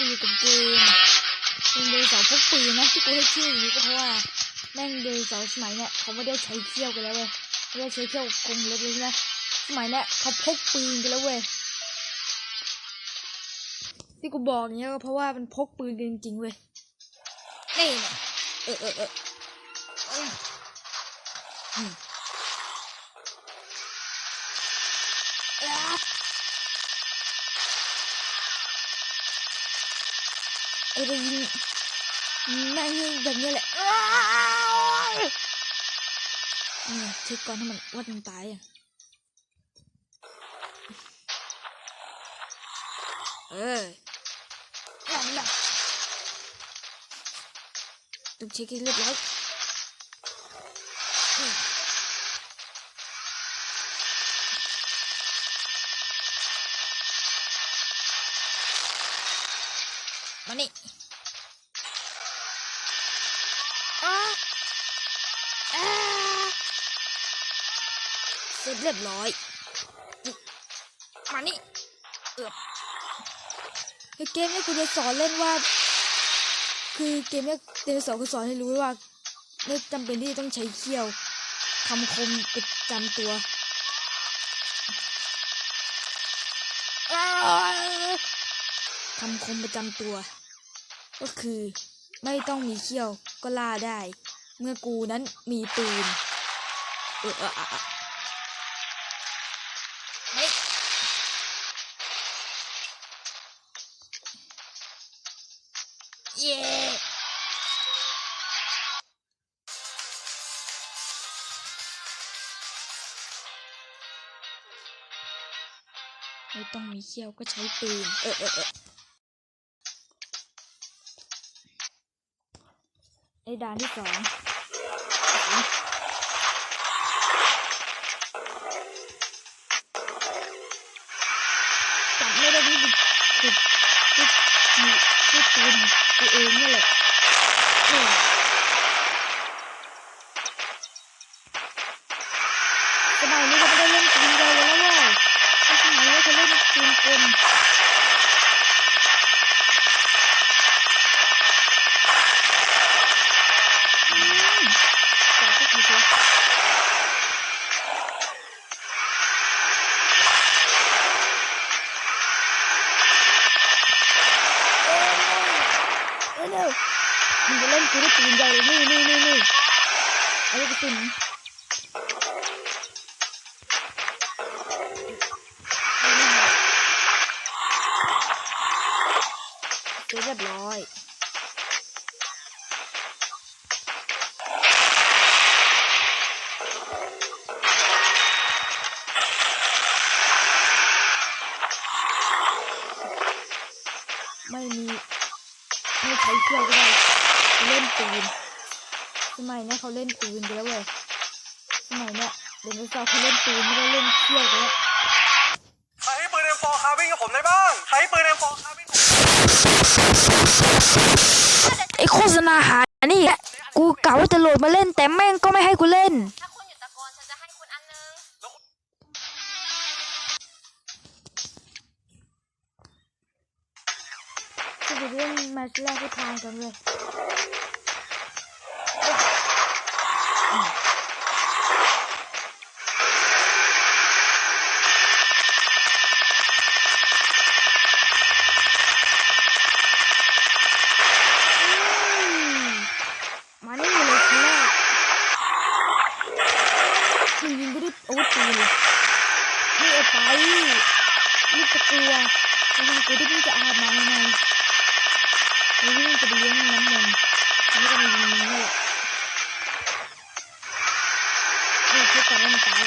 กูอยู่กับเกมเป็นเดโซพกปืนนะที่กูให้ชื่ออย่างนี้ก็เพราะว่าแม่งเดโซสมัยเนี้ยเขาไม่ได้ใช้เขี้ยวกันแล้วเว้ยไม่ได้ใช้เขี้ยวคมเล็บเลยใช่ไหมสมัยเนี้ยเขาพกปืนกันแล้วเว้ยที่กูบอกเงี้ยก็เพราะว่ามันพกปืนกันจริงๆเว้ยนี่นะเออเออเออ เอออืมอะไอ้ไปยิงแม่งยิงแบบนี้แหละอ้าวนี่เช็คก่อนถ้ามันว่ามันตายอะเออนั่นแหละต้องเช็คให้เรียบร้อย นี่อ้าอ้าเสร็จเรียบร้อยอืมมานี่เอือบไอ้เกมเนี่ยกูจะสอนเล่นว่า คือเกมเนี่ยเดนสอนคือสอนให้รู้ว่าไม่จำเป็นที่จะต้องใช้เขี้ยวคำคมประจำตัวอ้าวคำคมประจำตัว ก็คือไม่ต้องมีเขี้ยวก็ล่าได้ เมื่อกูนั้นมีปืนเออเออเออเยเย้ไม่ต้องมีเขี้ยวก็ใช้ปืน เออเออเออ ด่านที่สองจับไม่ได้ที่จุดจุดจุดมีจุดปืนตัวเองนี่แหละสมัยนี้ก็ไม่ได้เล่นปืนเดียแล้วว้ยสมัยนี้เขาเล่นปืนกลอืมแต่ก็คือตัวเอ้ยเร็วมึงจะเล่นกูได้ ปืนใหญ่เลยนี่นี่นี่นี่เอาไปปืนเสร็จเรียบร้อยไม่มีไม่ใช้เขี้ยวก็ได้ เล่นปืนสมัยเนี้ยเขาเล่นปืนไปแล้วเว้ยสมัยเนี้ยเดี๋ยวนี้สาวเขาเล่นปืนไม่ได้เล่นเขี้ยวกันแล้วใครให้ปืน M4 คาร์บินกับผมได้บ้างใครให้ปืน M4 คาร์บินกับผมไอโฆษณาหานี่แหละกูกะว่าจะโหลดมาเล่นแต่แม่งก็ไม่ให้กูเล่น ไปเล่นแมตช์แรกที่ทางกันเลยมานี่เลยทีแรกคือยิงก็ด้วยอาวุธปืนเลยนี่เอาไปลูกตะกัวลูกตะกัวที่เพิ่งจะอาบมาให ม่ๆแล้ววิ่งจะไปเลี้ยงน้ำมันแล้วก็มายิงมันนี่แหละนี่คิดก่อนว่ามันตาย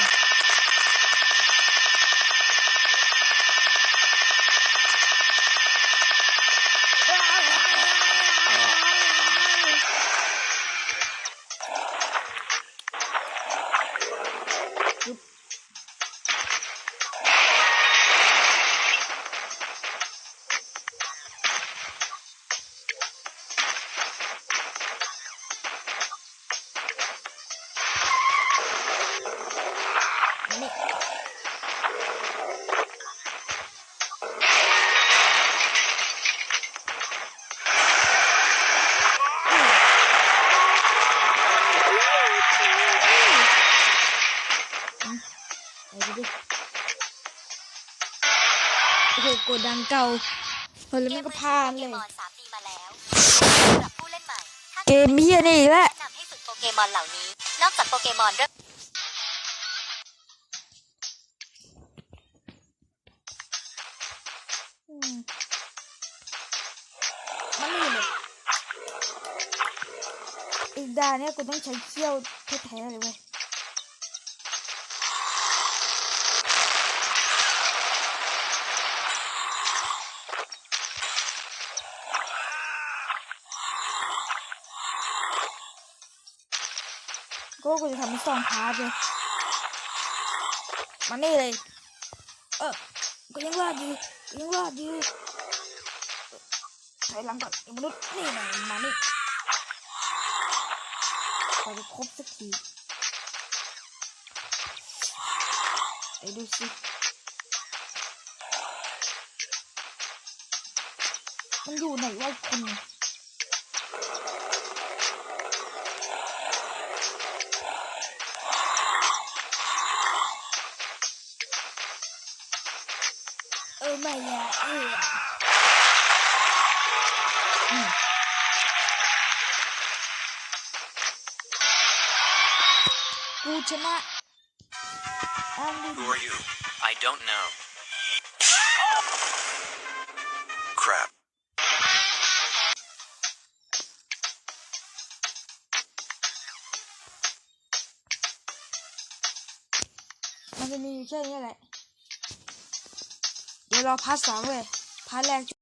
อะอย่างเก่าเฮ้ยแล้วเกมัมนก็มือผ่านถือโปเลยเกมอน 3D มาแล้วสำหรับผู้เล่นใหม่ถ้าเกมเฮียนี่อีกแล้วแนะนำให้ฝึกโปเกมอนเหล่านี้ นอกจากโปเกมอนเริ่มอืมมันนี่เลยอีกด่านเนี่ยกูต้องใช้เขี้ยวแท้ๆเลยเว้ย ก็กูจะทำเป็นสองพาร์ทเลยมานี่เลย เออกูยังรอดอยู่ยังรอดอยู่ถอยหลังก่อนมนุษย์นี่หน่อยมานี่พอจะครบสักทีไปดูสิมันอยู่ไหนวะคุณ my Who are you? I don't know. Crap. I'm gonna need เดี๋ยวรอพาร์ทสองเลยพาร์ทแรก